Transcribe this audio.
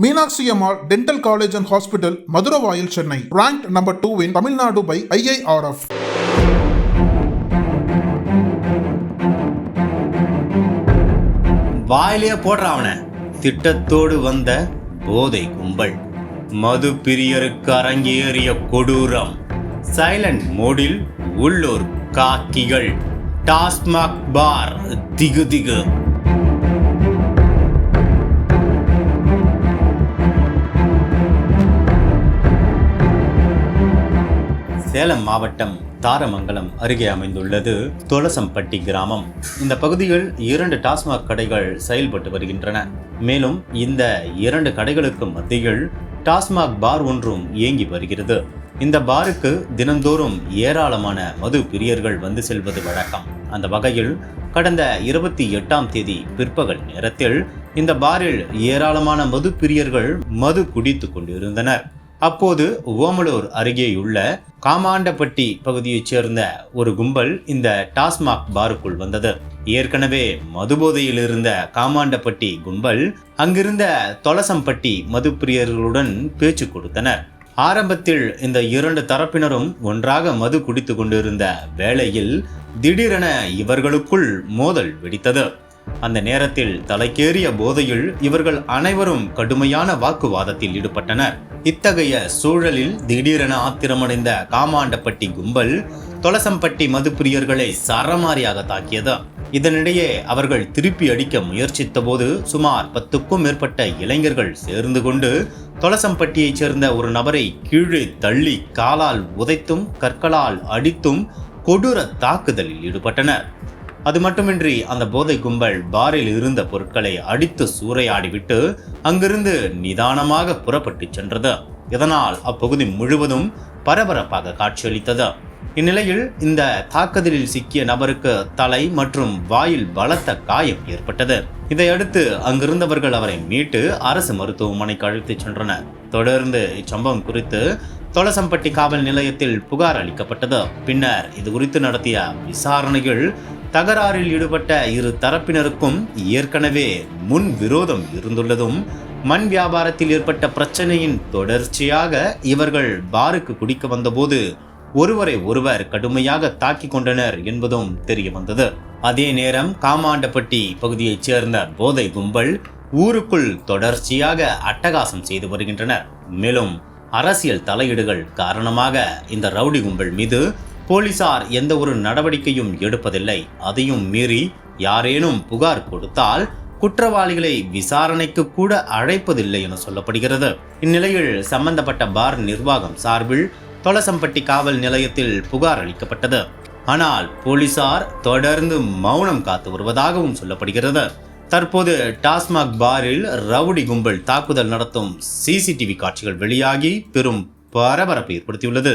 Meenakshi Ammal dental college and hospital Maduravoyal Chennai. Rank number two in Tamil Nadu by IIRF வாயிலே போடுற அவனை. திட்டத்தோடு வந்த போதை கும்பல். மது பிரியருக்கு அரங்கேறிய கொடூரம். சைலண்ட் மோடில் உள்ளூர் காக்கிகள். டாஸ்மாக் பார் திகு திகு சேலம் மாவட்டம் தாரமங்கலம் அருகே அமைந்துள்ளது தொலசம்பட்டி கிராமம். இந்த பகுதியில் இரண்டு டாஸ்மாக் கடைகள் செயல்பட்டு வருகின்றன. மேலும் இந்த இரண்டு கடைகளுக்கு மத்தியில் டாஸ்மாக் பார் ஒன்றும் இயங்கி வருகிறது. இந்த பாருக்கு தினந்தோறும் ஏராளமான மது பிரியர்கள் வந்து செல்வது வழக்கம். அந்த வகையில் கடந்த இருபத்தி எட்டாம் தேதி பிற்பகல் நேரத்தில் இந்த பாரில் ஏராளமான மது பிரியர்கள் மது குடித்து கொண்டிருந்தனர். அப்போது ஓமலூர் அருகேயுள்ள காமாண்டப்பட்டி பகுதியைச் சேர்ந்த ஒரு கும்பல் இந்த டாஸ்மாக் பாருக்குள் வந்தது. ஏற்கனவே மதுபோதையில் இருந்த காமாண்டப்பட்டி கும்பல் அங்கிருந்த தொலசம்பட்டி மதுப்பிரியர்களுடன் பேச்சு கொடுத்தனர். ஆரம்பத்தில் இந்த இரண்டு தரப்பினரும் ஒன்றாக மது குடித்து கொண்டிருந்த வேளையில் திடீரென இவர்களுக்குள் மோதல் வெடித்தது. அந்த நேரத்தில் தலைக்கேறிய போதையில் இவர்கள் அனைவரும் கடுமையான வாக்குவாதத்தில் ஈடுபட்டனர். இத்தகைய சூழலில் திடீரென ஆத்திரமடைந்த காமாண்டப்பட்டி கும்பல் தொலசம்பட்டி மதுப்பிரியர்களை சரமாரியாக தாக்கியது. இதனிடையே அவர்கள் திருப்பி அடிக்க முயற்சித்த போது சுமார் பத்துக்கும் மேற்பட்ட இளைஞர்கள் சேர்ந்து கொண்டு தொலசம்பட்டியைச் சேர்ந்த ஒரு நபரை கீழே தள்ளி காலால் உதைத்தும் கற்களால் அடித்தும் கொடூர தாக்குதலில் ஈடுபட்டனர். அது மட்டுமின்றி அந்த போதை கும்பல் பாரில் இருந்த பொருட்களை அடித்து சூறையாடிவிட்டு அங்கிருந்து நிதானமாக புறப்பட்டு சென்றது. இதனால் அப்பகுதி முழுவதும் பரபரப்பாக காட்சியளித்தது. இந்நிலையில் இந்த தாக்குதலில் சிக்கிய நபருக்கு தலை மற்றும் வாயில் பலத்த காயம் ஏற்பட்டது. இதையடுத்து அங்கிருந்தவர்கள் அவரை மீட்டு அரசு மருத்துவமனைக்கு அழைத்துச் சென்றனர். தொடர்ந்து இச்சம்பவம் குறித்து தொலசம்பட்டி காவல் நிலையத்தில் புகார் அளிக்கப்பட்டது. பின்னர் இது குறித்து நடத்திய விசாரணையில் தகராறில் ஈடுபட்ட இரு தரப்பினருக்கும் ஏற்கனவே முன் விரோதம் இருந்துள்ளதும் மண் வியாபாரத்தில் ஏற்பட்ட பிரச்சனையின் தொடர்ச்சியாக இவர்கள் பாருக்கு குடிக்க வந்தபோது ஒருவரை ஒருவர் கடுமையாக தாக்கிக் கொண்டனர் என்பதும் தெரிய வந்தது. அதே நேரம் காமாண்டப்பட்டி பகுதியைச் சேர்ந்த போதை கும்பல் ஊருக்குள் தொடர்ச்சியாக அட்டகாசம் செய்து வருகின்றனர். மேலும் அரசியல் தலையீடுகள் காரணமாக இந்த ரவுடி கும்பல் மீது போலீசார் எந்த ஒரு நடவடிக்கையும் எடுப்பதில்லை. அதையும் மீறி யாரேனும் புகார் கொடுத்தால் குற்றவாளிகளை விசாரணைக்கு கூட அழைப்பதில்லை என சொல்லப்படுகிறது. இந்நிலையில் சம்பந்தப்பட்ட பார் நிர்வாகம் சார்பில் தொலசம்பட்டி காவல் நிலையத்தில் புகார் அளிக்கப்பட்டது. ஆனால் போலீசார் தொடர்ந்து மௌனம் காத்து வருவதாகவும் சொல்லப்படுகிறது. தற்போது டாஸ்மாக் பாரில் ரவுடி கும்பல் தாக்குதல் நடத்தும் சிசிடிவி காட்சிகள் வெளியாகி பெரும் பரபரப்பை ஏற்படுத்தியுள்ளது.